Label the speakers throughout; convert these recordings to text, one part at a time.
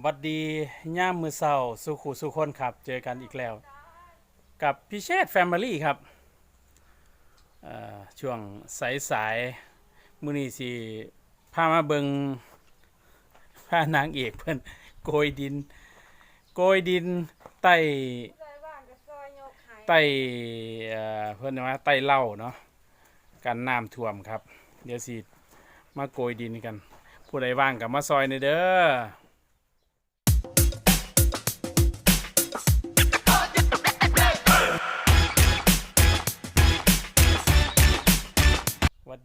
Speaker 1: บัดดีย่ามมือเศร้าสุขุสุคนครับ เจอกันอีกแล้ว กับพิเชษแฟมิลี่ครับช่วงสายสายมือนี้สิพามาเบิงพานางเอกเพิ่อนโกยดิน โกยดินใต้
Speaker 2: ซอยว่างก็ซอยยกให้
Speaker 1: ใต้เอ่อเพิ่นว่าใต้เหล่าเนาะกันน้ำท่วมครับ เดี๋ยวสิมาโกยดินกัน ผู้ใดว่างกับมาซอยในเด้อ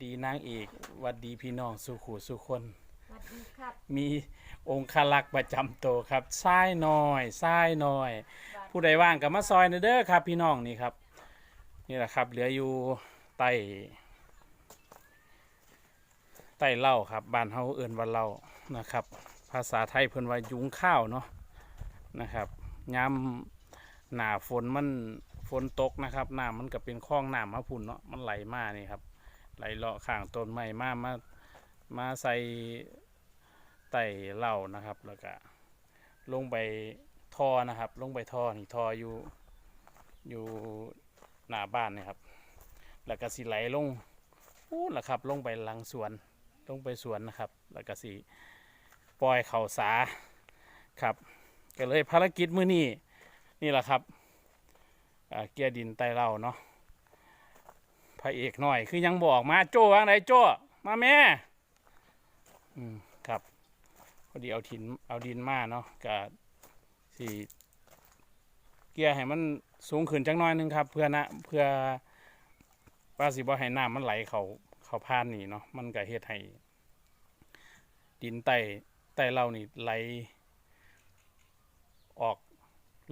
Speaker 1: ดดีนางเอกหวัดดีพี่น้องสุขูสุคน
Speaker 2: สวัสดีครับ
Speaker 1: มีองค์คลักษ์ประจำตัวครับทรายน้อยทรายน้อย ผู้ใดว่างกับมาซอยหน่อยเด้อครับ พี่น้องนี่ครับ นี่แหละครับ เหลืออยู่ใต้ใต้เหล่าครับบ้านเฮาเอื่นว่าเหล่านะครับ ภาษาไทยเพิ่นว่ายุงข้าวเนาะนะครับยามหนาฝนมันฝนตกนะครับน้ำมันก็เป็นคลองน้ำมาพุ่นเนาะมันไหลมานี่ครับ ไหลเลาะข้างต้นไม้มามามาใส่ไต่เหล่านะครับ แล้วก็ลงไปท่อนะครับ ลงไปท่อนี่ท่ออยู่อยู่หน้าบ้านนี่ครับ แล้วก็สิไหลลงพูดละครับ ลงไปหลังสวน ลงไปสวนนะครับ แล้วก็สิปล่อยเข่าสาครับ ก็เลยภารกิจมื้อนี้นี่แหละครับเกียร์ดินไต่เหล่าเนาะ พระเอกหน่อยคือยังบอกมาโจ้วางไหนโจ้มาแม่อืมครับพอดีเอาถินเอาดินมาเนาะกะสี่เกียร์ให้มันสูงขึ้นจักหน้อยหนึงครับ เพื่อนะเพื่อว่าสิบ่ให้น้ำมันไหลเขาเขาพานนี่เนาะมันก็เฮ็ดให้ดินใต้ใต้เรานี่ไหล ออก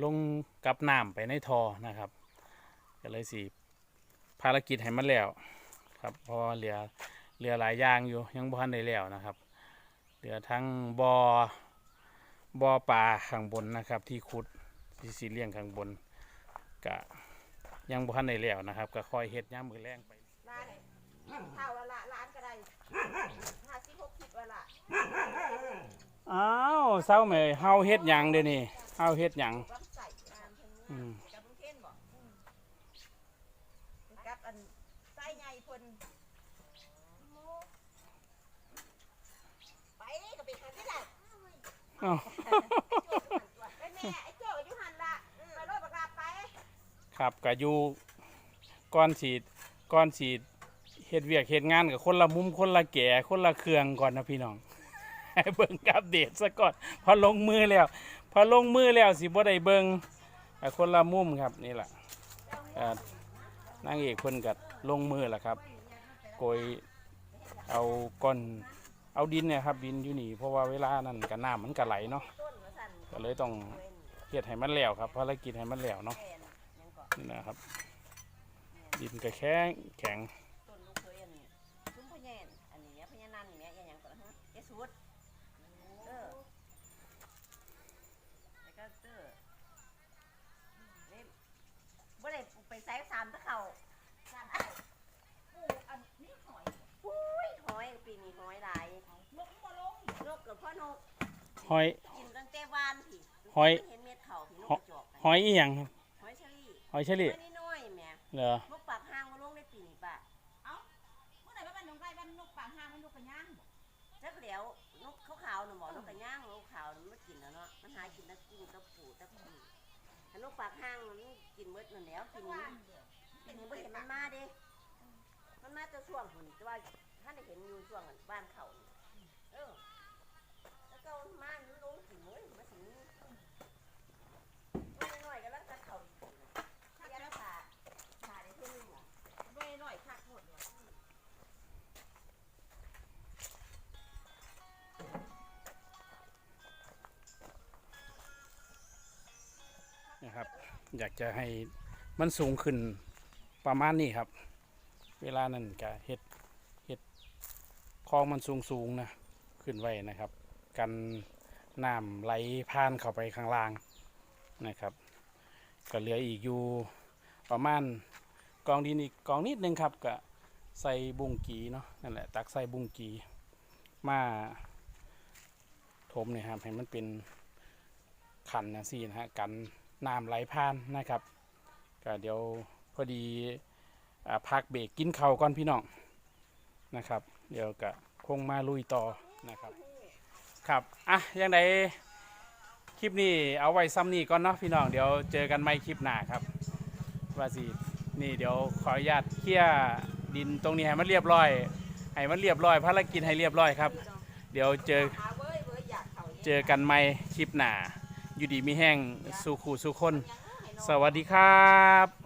Speaker 1: ลงกับน้ำไปในทอนะครับก็เลยสิ ภารกิจให้มันแล้วครับเพราะว่าเหลือเหลือหลายอย่างอยู่ยังบ่ทันได้แล้วนะครับเหลือทั้งบอ่อบอ่อปลาข้างบนนะครับ ที่ขุดที่สีเลี้ยงข้างบนกะยังบ่ทันได้แล้วนะครับ ก็ค่อยเฮ็ดย่ามมือแรงไป
Speaker 2: ร้านเท่าละละร้านก็ได้ห้าสิบหกสิบละละ
Speaker 1: อ้าวเศร้าไหมเฮาเฮ็ดหยังเด้อนี่เฮาเฮ็ดหยัง
Speaker 2: รับใส่งานเพิ่น
Speaker 1: อืม
Speaker 2: กับลุงเทนบอกกับอันไส้ใหญ่เพิ่นไปก็ไปหาที่ไหน
Speaker 1: อ้าว
Speaker 2: แม่ไอ้โจ้อยู่หันละไปรถบักลาไป
Speaker 1: ครับก็อยู่ก่อนสีก่อนสีเฮ็ดเวียกเฮ็ดงานกับคนละมุมคนละแก่คนละเครื่องก่อนนะพี่น้อง ให้เบิ่งอัปเดตซะก่อนพอลงมือแล้ว พอลงมือแล้วสิบ่ได้เบิ่งอะคนละมุมครับนี่แหละอ่านางเอกเพิ่นก็ลงมือแล้วครับโกยเอาก้อน เอาดินเนี่ยครับดินอยู่นี่เพราะว่าเวลานั้นก็น้ำมันก็ไหลเนาะก็เลยต้องเฮ็ดให้มันแล้วครับภารกิจให้มันแล้วเนาะ
Speaker 2: นี่นะ
Speaker 1: ครับ ดินก็แข็งแข็ง
Speaker 2: เคยอันนี้ซุ้มพญานอันนี้พญานันนี่แม่ยังก่อนฮะเจสุดเออแล้วก็เตอร์นี่บ่ได้ไปใส่สามตะเขาสามตะเขาปลูกอันนี้หอยปุ้ยหอยปีนี้หอยหลายนกบ่ลงนกกับพ่อนก
Speaker 1: หอย
Speaker 2: กินตั้งแต่วานพี่
Speaker 1: หอย
Speaker 2: เห็นเม็ดเขาพี่นกกระจอกไป
Speaker 1: หอยอีหยังครับ
Speaker 2: หอยเชอรี่
Speaker 1: หอยเฉลี่
Speaker 2: หอยน้อยๆแหม่
Speaker 1: เหรอ น
Speaker 2: กปากห้างมาลงในปีนี้ป่ะ
Speaker 3: เมื่อไหร่ว่าบ้านหนองไร่บ้านนกปางห้างมันนกกระย่างบ่
Speaker 2: จักเหลียวนกขาวๆน่ะบอกนกกระย่างนกขาวน่ะมันไม่กินแล้วเนาะมันหากินแตะกุ้งแตะปูแตะปูถ้านกปากห้างมันกินเมดนั่นแหล้วปีนี้ปีนี้ไม่เห็นมันมาเด้มันมาแต่ช่วงหุ่นแต่ว่าท่านได้เห็นอยู่ช่วงอันบ้านเขานี่เออแล้วก็มันมา มันลงกินเมดมาถึงน้อยก็แล้วจะเข่าอีกถ้าจะผ่าผ่าได้เท่านึงอะ
Speaker 3: ไม่หน่อยคักหมดเลย
Speaker 1: นะครับ อยากจะให้มันสูงขึ้นประมาณนี้ครับ เวลานั้นก็เฮ็ดเฮ็ดคลองมันสูงสูงนะ ขึ้นไว้นะครับ กัน น้ำไหลผ่านเข้าไปข้างล่างนะครับ ก็เหลืออีกอยู่ประมาณกองดินอีกกองนิดนึงครับก็ใส่บุ้งกีเนาะนั่นแหละตักใส่บุ้งกีมาถมเนี่ยครับให้มันเป็นขันนะสินะฮะกันน้ำไหลผ่านนะครับก็เดี๋ยวพอดีอพักเบรกกินเข้าก่อนพี่น้องนะครับ เดี๋ยวก็คงมาลุยต่อนะครับ ครับอะยังไงคลิปนี้เอาไว้ซ้ำนี้ก่อนเนาะพี่น้องเดี๋ยวเจอกันใหม่คลิปหน้าครับว่าสินี่เดี๋ยวขออนุญาตเคลียร์ดินตรงนี้ให้มันเรียบร้อยให้มันเรียบร้อยภารกิจให้เรียบร้อยครับ เดี๋ยวเจอ
Speaker 2: เจ
Speaker 1: อกันใหม่คลิปหน้าอยู่ดีมีแห้งสู่ขู่สู่คน สวัสดีครับ